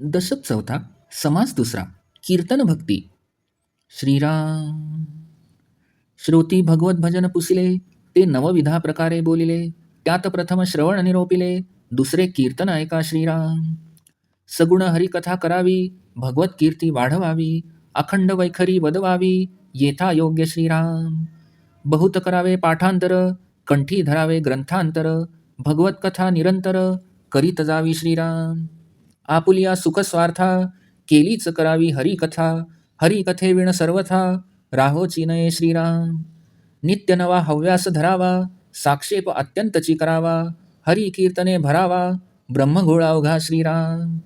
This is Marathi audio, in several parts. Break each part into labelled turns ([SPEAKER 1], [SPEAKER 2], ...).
[SPEAKER 1] दशक चौथा समास दुसरा कीर्तन भक्ती. श्रीराम. श्रोती भगवत भजन पुसिले ते नवविधा प्रकारे बोलिले त्यात प्रथम श्रवण निरोपिले दुसरे कीर्तन ऐका श्रीराम. सगुण हरिकथा करावी भगवत कीर्ती वाढवावी अखंड वैखरी वदवावी येथा योग्य श्रीराम. बहुत करावे पाठांतर कंठी धरावे ग्रंथांतर भगवत कथा निरंतर करीत जावी श्रीराम. आपुलिया सुखस्वार्था केलीच करावी हरिकथा हरिकथे विण सर्वथा राहो चिनये श्रीराम. नित्य नवा हव्यास धरावा साक्षेप अत्यंतची करावा हरी कीर्तने भरावा ब्रह्मगोळावघा श्रीराम.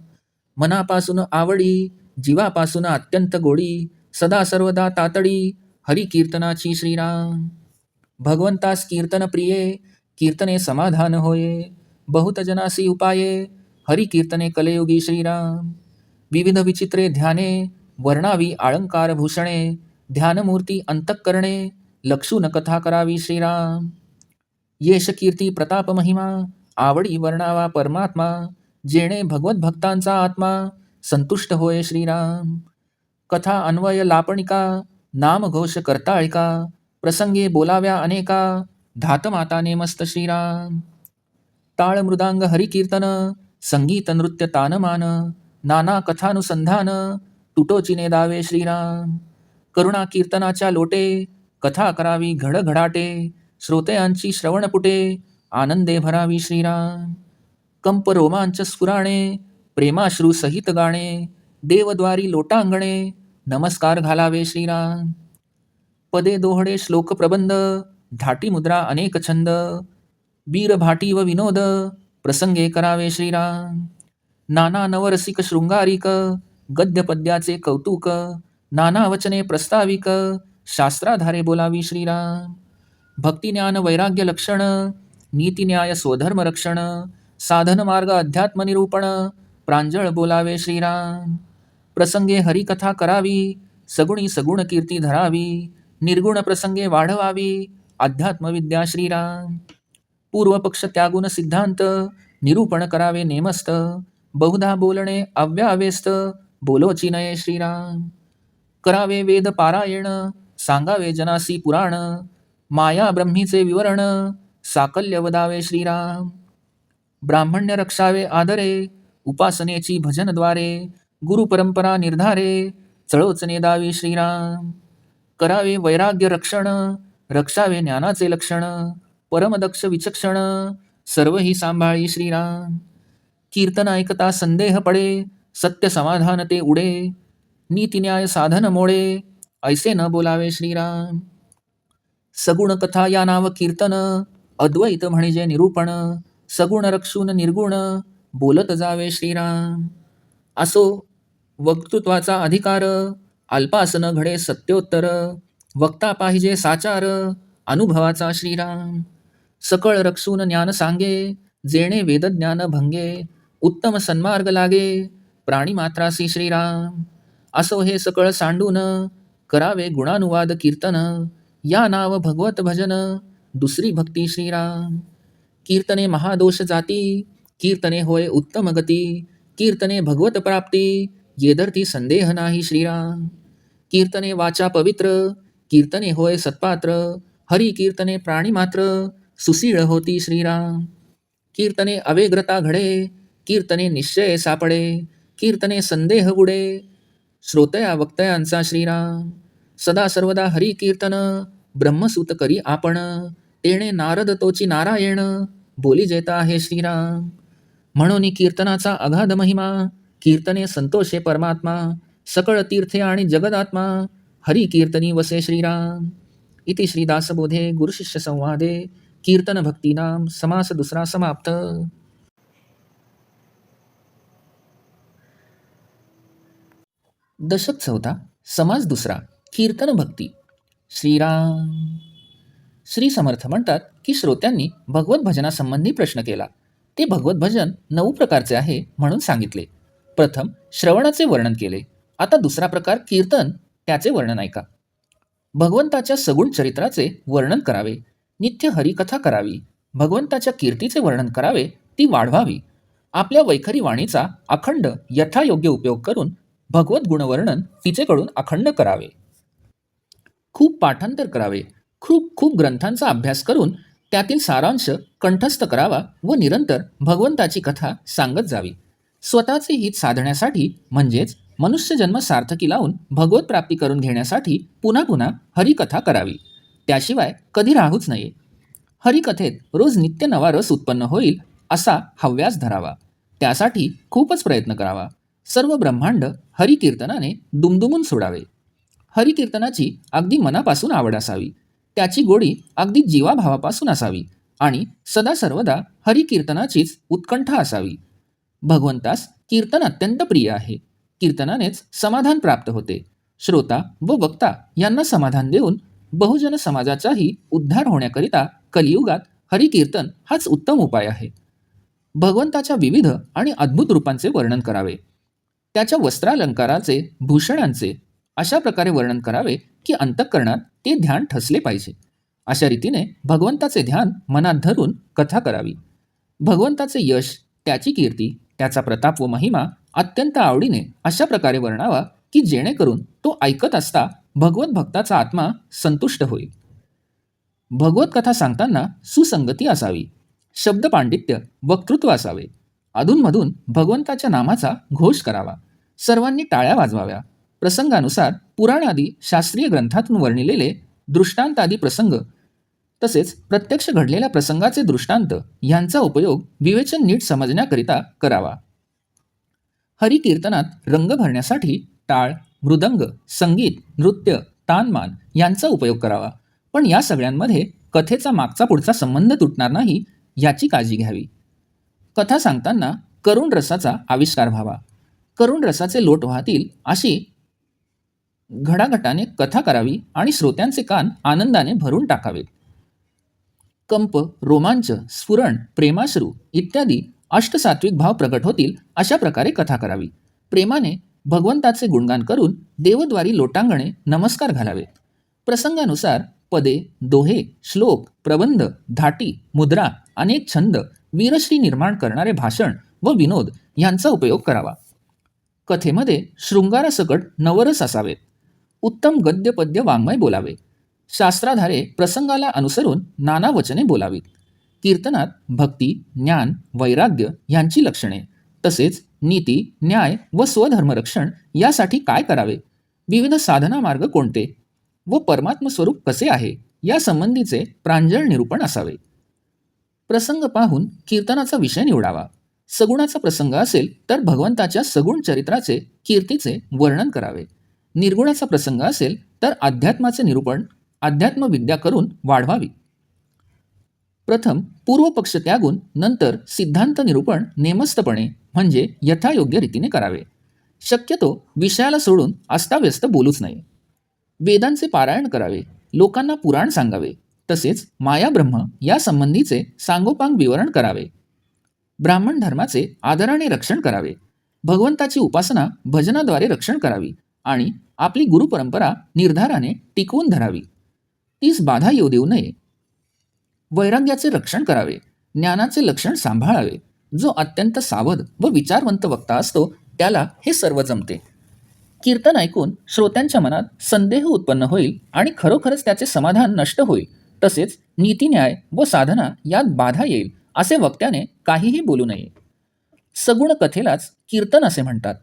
[SPEAKER 1] मनापासून आवडी जीवापासून अत्यंत गोडी सदा सर्वदा तातडी हरी कीर्तनाची श्रीराम. भगवंतास कीर्तन प्रिये कीर्तने समाधान होये बहुत जनासी उपाये हरी कीर्तने कलयुगी श्रीराम। विविध विचित्रे ध्याने वर्णावी आळंकार भूषणे ध्यानमूर्ती अंतःकरणे लक्षून कथा करावी श्रीराम। येश कीर्ती प्रताप महिमा आवडी वर्णावा परमात्मा जेणे भगवत भक्तांचा आत्मा संतुष्ट होय श्रीराम। कथा अन्वय लापणिका नामघोष करताळिका प्रसंगे बोलाव्या अनेका धातमाताने मस्त श्रीराम। ताळ मृदांग हरिकीर्तन संगीत नृत्य तानमान नाना कथानुसंधान तुटोचिने दावे श्रीराम। करुणा कीर्तनाच्या लोटे कथा करावी घडघडाटे श्रोतयांची श्रवणपुटे आनंदे भरावी श्रीराम। कंप रोमांच स्फुराणे प्रेमाश्रू सहित गाणे देवद्वारी लोटांगणे नमस्कार घालावे श्रीराम। पदे दोहडे श्लोक प्रबंध धाटी मुद्रा अनेक छंद वीरभाटी व विनोद प्रसंगे करावे श्रीराम. नाना नवरसिक शृंगारिक गद्य पद्याचे कौतुक नाना वचने प्रस्ताविक शास्त्राधारे बोलावी श्रीराम. भक्तिज्ञान वैराग्य लक्षण नीतिन्याय स्वधर्म रक्षण साधन मार्ग अध्यात्म निरूपण प्रांजळ बोलावे श्रीराम. प्रसंगे हरिकथा करावी सगुणी सगुण कीर्ती धरावी निर्गुण प्रसंगे वाढवावी अध्यात्मविद्या श्रीराम. पूर्वपक्ष त्यागुण सिद्धांत निरूपण करावे नेमस्त बहुधा बोलणे अव्यावेस्त बोलोची नये श्रीराम. करावे वेद पारायण सांगावे जनासी पुराण माया ब्रह्मीचे विवरण साकल्य वदावे श्रीराम. ब्राह्मण्य रक्षावे आदरे उपासनेची भजनद्वारे गुरुपरंपरा निर्धारे चळोचने दावी श्रीराम. करावे वैराग्य रक्षण रक्षावे ज्ञानाचे लक्षण परमदक्ष विचक्षण सर्व ही सांभाळी श्रीराम. कीर्तन ऐकता संदेह पडे सत्य समाधान ते उडे. नीतिन्याय साधन मोडे ऐसे न बोलावे श्रीराम. सगुण कथा या नाव कीर्तन अद्वैत म्हणजे निरूपण. सगुण रक्षून निर्गुण बोलत जावे श्रीराम. असो वक्तृत्वाचा अधिकार अल्पासन घडे सत्योत्तर. वक्ता पाहिजे साचार अनुभवाचा श्रीराम. सकळ रक्षून ज्ञान सांगे जेणे वेदज्ञान भंगे उत्तम सन्मार्ग लागे प्राणी मात्रासी श्रीराम. असो हे सकळ सांडून करावे गुणानुवाद कीर्तन या नाव भगवत भजन दुसरी भक्ती श्रीराम. कीर्तने महादोष जाती कीर्तने होय उत्तम गती कीर्तने भगवत प्राप्ती येदर्थी संदेह नाही श्रीराम. कीर्तने वाचा पवित्र कीर्तने होय सत्पात्र हरी कीर्तने प्राणी मात्र सुशीळ होती श्रीराम। कीर्तने अवेग्रता घडे कीर्तने निश्चय सापडे कीर्तने संदेह उडे श्रोतया वक्तयांचा श्रीराम। सदा सर्वदा हरी कीर्तन ब्रह्मसूत करी आपण। तेणे नारद तोची नारायण बोली जेता आहे श्रीराम। म्हणून कीर्तनाचा अगाध महिमा कीर्तने संतोषे परमात्मा सकळ तीर्थे आणि जगदात्मा हरी कीर्तनी वसे श्रीराम। इति श्रीदासबोधे गुरुशिष्य संवादे। कीर्तन भक्तीनाम समास दुसरा समाप्त। दशक चौथा समास दुसरा कीर्तन भक्ती श्रीराम। श्री समर्थ म्हणतात की श्रोत्यांनी भगवत भजनासंबंधी प्रश्न केला. ते भगवत भजन नऊ प्रकारचे आहे म्हणून सांगितले. प्रथम श्रवणाचे वर्णन केले. आता दुसरा प्रकार कीर्तन त्याचे वर्णन ऐका. भगवंताच्या सगुण चरित्राचे वर्णन करावे. नित्य हरिकथा करावी. भगवंताच्या कीर्तीचे वर्णन करावे ती वाढवावी. आपल्या वैखरी वाणीचा अखंड यथायोग्य उपयोग करून भगवत गुणवर्णन तिचेकडून अखंड करावे. खूप पाठांतर करावे. खूप खूप ग्रंथांचा अभ्यास करून त्यातील सारांश कंठस्थ करावा व निरंतर भगवंताची कथा सांगत जावी. स्वतःचे हित साधण्यासाठी म्हणजेच मनुष्यजन्म सार्थकी लावून भगवत प्राप्ती करून घेण्यासाठी पुन्हा पुन्हा हरिकथा करावी. त्याशिवाय कधी राहूच नये हरिकथेत रोज नित्य नवा रस उत्पन्न होईल असा हव्यास धरावा. त्यासाठी खूपच प्रयत्न करावा. सर्व ब्रह्मांड हरिकीर्तनाने दुमदुमून सोडावे. हरिकीर्तनाची अगदी मनापासून आवड असावी. त्याची गोडी अगदी जीवाभावापासून असावी आणि सदा सर्वदा हरिकीर्तनाचीच उत्कंठा असावी. भगवंतास कीर्तन अत्यंत प्रिय आहे. कीर्तनानेच समाधान प्राप्त होते. श्रोता व वक्ता यांना समाधान देऊन बहुजन समाजाचाही उद्धार होण्याकरिता कलियुगात हरिकीर्तन हाच उत्तम उपाय आहे. भगवंताच्या विविध आणि अद्भुत रूपांचे वर्णन करावे. त्याच्या वस्त्रालंकाराचे भूषणांचे अशा प्रकारे वर्णन करावे की अंतःकरणात ते ध्यान ठसले पाहिजे. अशा रीतीने भगवंताचे ध्यान मनात धरून कथा करावी. भगवंताचे यश त्याची कीर्ती त्याचा प्रताप व महिमा अत्यंत आवडीने अशा प्रकारे वर्णावा की जेणेकरून तो ऐकत असता भगवत भक्ताचा आत्मा संतुष्ट होईल. भगवत कथा सांगताना सुसंगती असावी. शब्द पांडित्य वक्तृत्व असावे. अधूनमधून भगवंताच्या नामाचा घोष करावा. सर्वांनी टाळ्या वाजवाव्या. प्रसंगानुसार पुराणादी शास्त्रीय ग्रंथातून वर्णिलेले दृष्टांतादी प्रसंग तसेच प्रत्यक्ष घडलेल्या प्रसंगाचे दृष्टांत यांचा उपयोग विवेचन नीट समजण्याकरिता करावा. हरिकीर्तनात रंग भरण्यासाठी टाळ मृदंग संगीत नृत्य तानमान यांचा उपयोग करावा. पण या सगळ्यांमध्ये कथेचा मागचा पुढचा संबंध तुटणार नाही याची काळजी घ्यावी. कथा सांगताना करुण रसाचा आविष्कार व्हावा. करुण रसाचे लोट वाहतील अशी घडाघटाने कथा करावी आणि श्रोत्यांचे कान आनंदाने भरून टाकावेत. कंप रोमांच स्फुरण प्रेमाश्रू इत्यादी अष्टसात्विक भाव प्रकट होतील अशा प्रकारे कथा करावी. प्रेमाने भगवंताचे गुणगान करून देवद्वारी लोटांगणे नमस्कार घालावे. प्रसंगानुसार पदे दोहे श्लोक प्रबंध धाटी मुद्रा अनेक छंद वीरश्री निर्माण करणारे भाषण व विनोद यांचा उपयोग करावा. कथेमध्ये शृंगारासकट नवरस असावेत उत्तम गद्यपद्य वाङ्मय बोलावे. शास्त्राधारे प्रसंगाला अनुसरून नाना वचने बोलावीत. कीर्तनात भक्ती ज्ञान वैराग्य यांची लक्षणे. तसेच नीती न्याय व स्वधर्मरक्षण यासाठी काय करावे? विविध साधना मार्ग कोणते? व परमात्म स्वरूप कसे आहे? या संबंधीचे प्रांजळ निरूपण असावे. प्रसंग पाहून कीर्तनाचा विषय निवडावा. सगुणाचा प्रसंग असेल तर भगवंताच्या सगुण चरित्राचे कीर्तीचे वर्णन करावे. निर्गुणाचा प्रसंग असेल तर अध्यात्माचे निरूपण अध्यात्मविद्या करून वाढवावी. प्रथम पूर्वपक्ष त्यागून नंतर सिद्धांत निरूपण नेमस्तपणे म्हणजे यथायोग्य रीतीने करावे. शक्यतो विषयाला सोडून अस्ताव्यस्त बोलूच नये. वेदांचे पारायण करावे लोकांना पुराण सांगावे तसेच मायाब्रह्म या संबंधीचे सांगोपांग विवरण करावे. ब्राह्मण धर्माचे आदराने रक्षण करावे भगवंताची उपासना भजनाद्वारे रक्षण करावी आणि आपली गुरुपरंपरा निर्धाराने टिकवून धरावी. तीच बाधा येऊ देऊ नये वैराग्याचे रक्षण करावे ज्ञानाचे लक्षण सांभाळावे. जो अत्यंत सावध व विचारवंत वक्ता असतो त्याला हे सर्व जमते. कीर्तन ऐकून श्रोत्यांच्या मनात संदेह उत्पन्न होईल आणि खरोखरच त्याचे समाधान नष्ट होईल. तसेच नीतिन्याय व साधना यात बाधा येईल असे वक्त्याने काहीही बोलू नये. सगुण कथेलाच कीर्तन असे म्हणतात.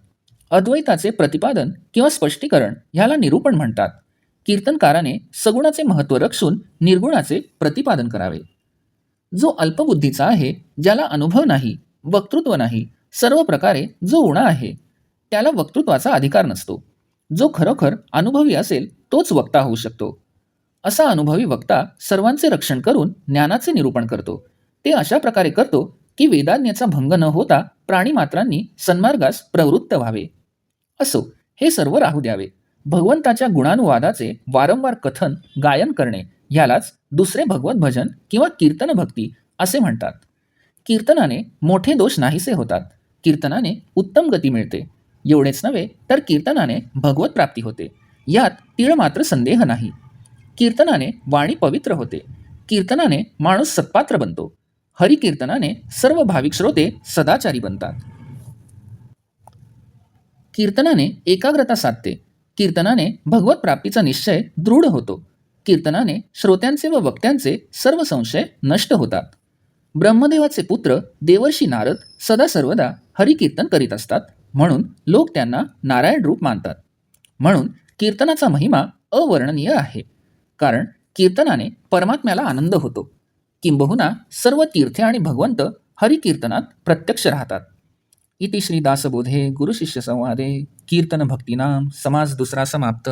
[SPEAKER 1] अद्वैताचे प्रतिपादन किंवा स्पष्टीकरण ह्याला निरूपण म्हणतात. कीर्तनकाराने सगुणाचे महत्त्व रक्षून निर्गुणाचे प्रतिपादन करावे. जो अल्पबुद्धीचा आहे ज्याला अनुभव नाही वक्तृत्व नाही सर्व प्रकारे जो उणा आहे त्याला वक्तृत्वाचा अधिकार नसतो. जो खरोखर अनुभवी असेल तोच वक्ता होऊ शकतो. असा अनुभवी वक्ता सर्वांचे रक्षण करून ज्ञानाचे निरूपण करतो. ते अशा प्रकारे करतो की वेदाज्ञेचा भंग न होता प्राणीमात्रांनी सन्मार्गास प्रवृत्त व्हावे. असो हे सर्व राहू द्यावे. भगवंताच्या गुणानुवादाचे वारंवार कथन गायन करणे ह्यालाच दुसरे भगवत भजन किंवा कीर्तन भक्ती असे म्हणतात. कीर्तनाने मोठे दोष नाहीसे होतात. कीर्तनाने उत्तम गती मिळते. एवढेच नव्हे तर कीर्तनाने भगवत प्राप्ती होते. यात तीळ मात्र संदेह नाही. कीर्तनाने वाणी पवित्र होते. कीर्तनाने माणूस सत्पात्र बनतो. हरिकीर्तनाने सर्व भाविक श्रोते सदाचारी बनतात. कीर्तनाने एकाग्रता साधते. कीर्तनाने भगवत प्राप्तीचा निश्चय दृढ होतो. कीर्तनाने श्रोत्यांचे व वक्त्यांचे सर्व संशय नष्ट होतात. ब्रह्मदेवाचे पुत्र देवर्षी नारद सदा सर्वदा हरिकीर्तन करीत असतात म्हणून लोक त्यांना नारायण रूप मानतात. म्हणून कीर्तनाचा महिमा अवर्णनीय आहे. कारण कीर्तनाने परमात्म्याला आनंद होतो. किंबहुना सर्व तीर्थे आणि भगवंत हरिकीर्तनात प्रत्यक्ष राहतात. इति श्री दासबोधे गुरुशिष्य समाज समास दुसरा समाप्त।